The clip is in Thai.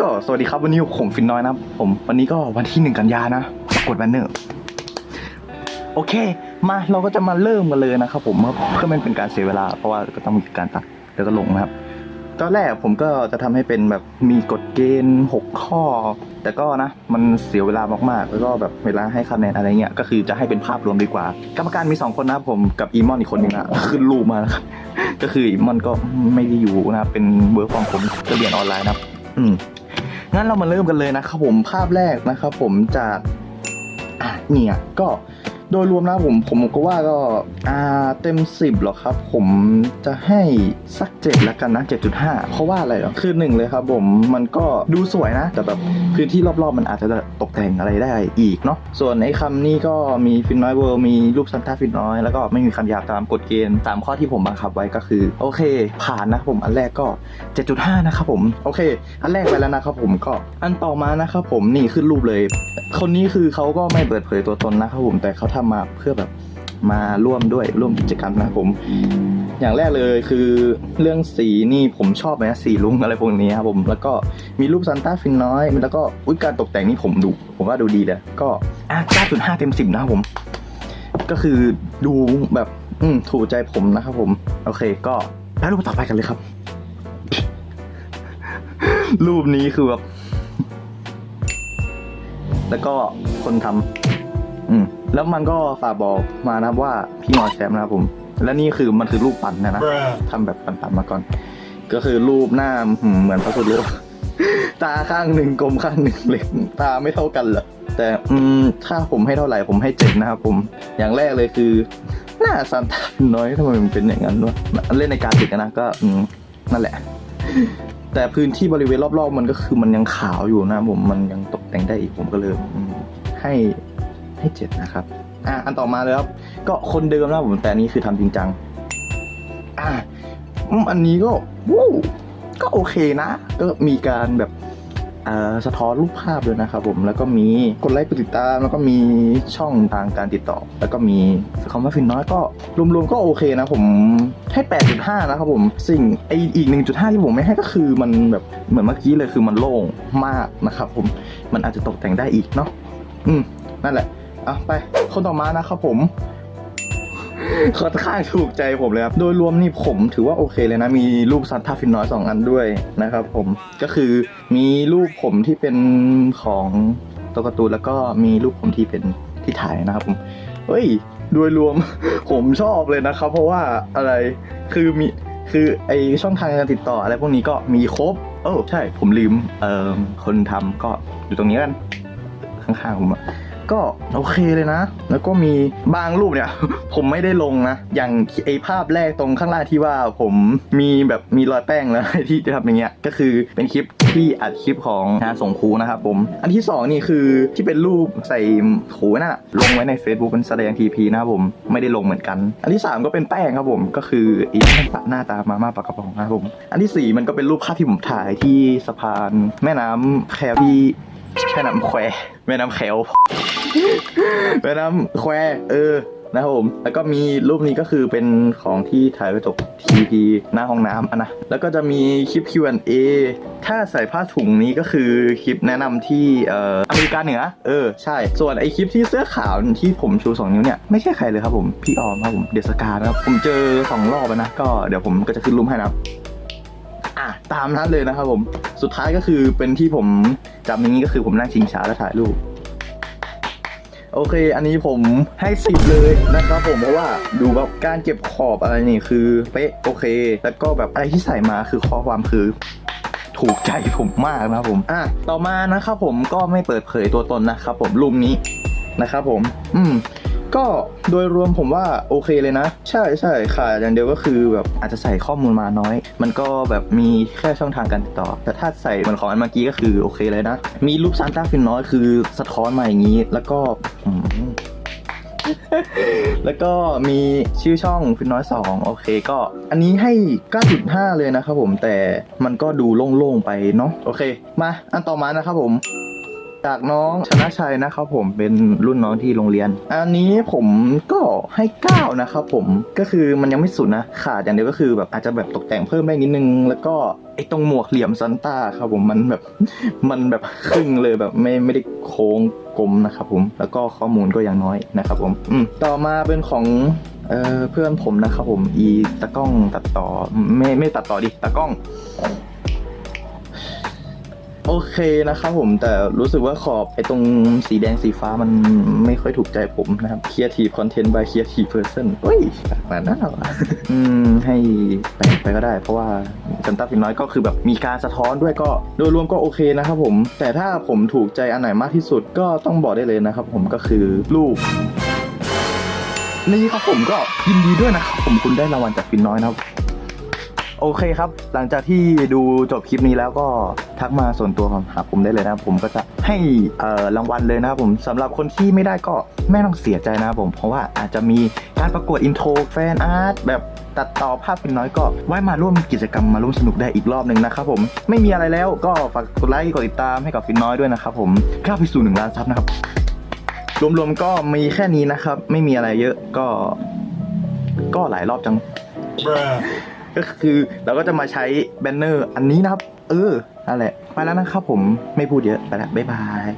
ก็สวัสดีครับวันนี้ผมฟินน้อยนะครับผมวันนี้ก็วันที่หนึ่งกันยานะกดแบนเนอร์โอเค มาเราก็จะมาเริ่มกันเลยนะครับผมเพื่อไม่เป็นการเสียเวลา เพราะว่าก็ต้องมีการตัดแล้วก็ลงนะครับ ตอนแรกผมก็จะทำให้เป็นแบบมีกฎเกณฑ์ 6 ข้อ แต่ก็นะ มันเสียเวลามากๆ แล้วก็แบบเวลาให้คะแนนอะไรเงี้ยก็คือจะให้เป็นภาพรวมดีกว่า กรรมการมี 2 คนนะครับผมกับอีมอนอีกคนหนึงนะขึ้นรูปมาแล้วก็คืออีมอนก็ไม่ได้อยู่นะเป็นเวิร์ฟอร์มผมก็เรียนออนไลน์นะครับ อืมงั้นเรามาเริ่มกันเลยนะครับผมภาพแรกนะครับผมจากอะเนี่ยก็ โดยรวมนะผมผมก็ว่าก็อ่าเต็มสิบหรอครับ ผมจะให้สักเจ็ดแล้วกันนะ 7.5 เพราะว่าอะไรหรอคือหนึ่งเลยครับผมมันก็ดูสวยนะ แต่แบบพื้นที่รอบๆ มันอาจจะตกแต่งอะไรได้อีกเนาะส่วนไอ้คำนี้ก็มีฟินน้อยเวิร์มีรูปซันต้าฟินน้อย แล้วก็ไม่มีคำหยาบตามกฎเกณฑ์ตามข้อที่ผมบังคับไว้ก็คือ โอเค ผ่านนะครับผมอันแรกก็ 7.5 นะครับผม โอเค อันแรกไปแล้วนะครับผมก็อันต่อมานะครับผมนี่ขึ้นรูปเลย คนนี้คือเขาก็ไม่เปิดเผยตัวตนนะครับผมแต่เขาทำมาเพื่อแบบมาร่วมด้วยร่วมกิจกรรมนะผม อย่างแรกเลยคือเรื่องสีนี่ผมชอบนะสีลุงอะไรพวกนี้ครับผมแล้วก็มีรูปซันต้าฟินน้อย แล้วก็อุ้ยการตกแต่งนี่ผมดู ผมว่าดูดีเลยก็อะ9.5 เต็ม 10 นะครับผม ก็คือดูแบบอืมถูกใจผมนะครับผม โอเค ก็แล้วรูปต่อไปกันเลยครับ รูปนี้คือแบบแล้วก็คนทำ อืมแล้วมันก็ฝากบอกมานะครับว่าพี่งอแชมป์นะครับผม และนี่คือมันคือรูปปั่นนะนะทำแบบปั่นๆมาก่อน ก็คือรูปหน้าหืมเหมือนพระสุโลตาข้างหนึ่งกลมข้างหนึ่งเล็กตาไม่เท่ากันเหรอแต่อืมถ้าผมให้เท่าไหร่ผมให้เจ็ดนะครับผมอย่างแรกเลยคือ หน้าซานตาน้อยทำไมมันเป็นอย่างนั้นวะเล่นในการติดนะก็อืมนั่นแหละ แต่พื้นที่บริเวณรอบๆ มันก็คือมันยังขาวอยู่นะผมมันยังตกแต่งได้อีกผมก็เลยอืมให้ ให้เจ็ดนะครับอะอันต่อมาเลยครับ ก็คนเดิมนะผมแต่อันนี้คือทำจริงจังอะอันนี้ก็วู้ก็โอเคนะ ก็มีการแบบอ่าสะท้อนรูปภาพด้วยนะครับผมแล้วก็มีกดไลค์กดติดตามแล้วก็มีช่องทางการติดต่อ แล้วก็มีคำว่าฟินน้อยก็รวมๆก็โอเคนะผมให้ 8.5 นะครับผมสิ่งไออีก 1.5 ที่ผมไม่ให้ก็คือมันแบบเหมือนเมื่อกี้เลยคือมันโล่งมากนะครับผมมันอาจจะตกแต่งได้อีกเนาะอืมนั่นแหละ อะไปคนต่อมานะครับผมค่อนข้างถูกใจผมเลยครับ โดยรวมนี่ผมถือว่าโอเคเลยนะ มีรูปซันต้าฟินน้อยสองอันด้วยนะครับผม ก็คือมีรูปผมที่เป็นของตัวการ์ตูนแล้วก็มีรูปผมที่เป็นที่ถ่ายนะครับผม เฮ้ย โดยรวมผมชอบเลยนะครับ เพราะว่าอะไรคือมีคือไอช่องทางการติดต่ออะไรพวกนี้ก็มีครบ เออใช่ผมลืมเอ่อคนทำก็อยู่ตรงนี้กันข้างๆผมอะ ก็โอเคเลยนะ แล้วก็มีบางรูปเนี่ย ผมไม่ได้ลงนะ อย่างไอภาพแรกตรงข้างล่างที่ว่าผมมีแบบมีรอยแป้งแล้วที่จะทำอย่างเงี้ยก็คือเป็นคลิปที่อัดคลิปของงานส่งครูนะครับผม อันที่สองนี่คือที่เป็นรูปใส่หูน่ะลงไว้ใน Facebook เป็นแสดงทีพีนะครับผมไม่ได้ลงเหมือนกัน อันที่สามก็เป็นแป้งครับผมก็คืออีปะหน้าตามาม่าปากกระป๋องนะครับผม อันที่สี่มันก็เป็นรูปภาพที่ผมถ่ายที่สะพาน แม่น้ำแคลที่แม่น้ำแควแม่น้ำแคว แม่น้ำแควเออนะครับผมแล้วก็มีรูปนี้ก็คือเป็นของที่ถ่ายกระจกทีพีหน้าห้องน้ำอะนะ แล้วก็จะมีคลิป Q&A ถ้าใส่ผ้าถุงนี้ก็คือคลิปแนะนำที่เอ่ออเมริกาเหนือ เออ ใช่ ส่วนไอคลิปที่เสื้อขาวที่ผมชู 2 นิ้วเนี่ย ไม่ใช่ใครเลยครับผม พี่ออมครับผม เดสกานะครับ ผมเจอ 2 รอบนะ ก็เดี๋ยวผมก็จะขึ้นรูปให้นะอะตามนั้นเลยนะครับผม สุดท้ายก็คือเป็นที่ผมจำอย่างนี้ก็คือผมนั่งชิงช้าแล้วถ่ายรูป โอเค อันนี้ผมให้สิบเลยนะครับผมเพราะว่าดูแบบการเก็บขอบอะไรนี่คือเป๊ะโอเค แล้วก็แบบอะไรที่ใส่มาคือข้อความคือถูกใจผมมากนะครับผม อะ ต่อมานะครับผมก็ไม่เปิดเผยตัวตนนะครับผมรูปนี้นะครับผม อืม ก็โดยรวมผมว่าโอเคเลยนะ ใช่ใช่ค่ะ อย่างเดียวก็คือแบบอาจจะใส่ข้อมูลมาน้อย มันก็แบบมีแค่ช่องทางการติดต่อ แต่ถ้าใส่เหมือนของอันเมื่อกี้ก็คือโอเคเลยนะ มีรูปซานต้าฟินน้อยคือสะท้อนมาอย่างนี้ แล้วก็แล้วก็มีชื่อช่องฟินน้อย 2 โอเคก็ อันนี้ให้ 9.5 เลยนะครับผมแต่มันก็ดูโล่งๆไปเนาะโอเค มาอันต่อมานะครับผม จากน้องชนะชัยนะครับผมเป็นรุ่นน้องที่โรงเรียน อันนี้ผมก็ให้เก้านะครับผมก็คือมันยังไม่สุดนะ ขาดอย่างเดียวก็คือแบบอาจจะแบบตกแต่งเพิ่มได้นิดนึง แล้วก็ไอ้ตรงหมวกเหลี่ยมซันต้าครับผมมันแบบมันแบบครึ่งเลยแบบไม่ไม่ได้โค้งกลมนะครับผมแล้วก็ข้อมูลก็ยังน้อยนะครับผมอืมต่อมาเป็นของเออเพื่อนผมนะครับผมอีตากล้องตัดต่อไม่ไม่ตัดต่อดิตากล้อง โอเคนะครับผมแต่รู้สึกว่าขอบไอ้ตรงสีแดงสีฟ้ามันไม่ค่อยถูกใจผมนะครับ Creative Content by Creative Person เฮ้ยแบบนั้นเหรออืม ให้ไปไปก็ได้ เพราะว่าจันตาฟินน้อยก็คือแบบมีการสะท้อนด้วยก็โดยรวมก็โอเคนะครับผม แต่ถ้าผมถูกใจอันไหนมากที่สุดก็ต้องบอกได้เลยนะครับผมก็คือรูปนี่ครับผมก็ยินดีด้วยนะครับผมคุณได้รางวัลจากฟินน้อยนะครับ โอเคครับ หลังจากที่ดูจบคลิปนี้แล้วก็ทักมาส่วนตัวของหาผมได้เลยนะครับผมก็จะให้รางวัลเลยนะครับผมสำหรับคนที่ไม่ได้ก็ไม่ต้องเสียใจนะครับผมเพราะว่าอาจจะมีการประกวดอินโทรแฟนอาร์ตแบบตัดต่อภาพเป็นน้อยก็ไว้มาร่วมกิจกรรมมาร่วมสนุกได้อีกรอบหนึ่งนะครับผมไม่มีอะไรแล้วก็ฝากกดไลค์กดติดตามให้กับฟินน้อยด้วยนะครับผมก้าวไปสู่หนึ่งล้านซับนะครับรวมๆก็มีแค่นี้นะครับ ไม่มีอะไรเยอะก็ ก็หลายรอบจัง ก็คือเราก็จะมาใช้แบนเนอร์อันนี้นะครับ เออนั่นแหละไปแล้วนะครับผมไม่พูดเยอะไปแล้วบ๊ายบาย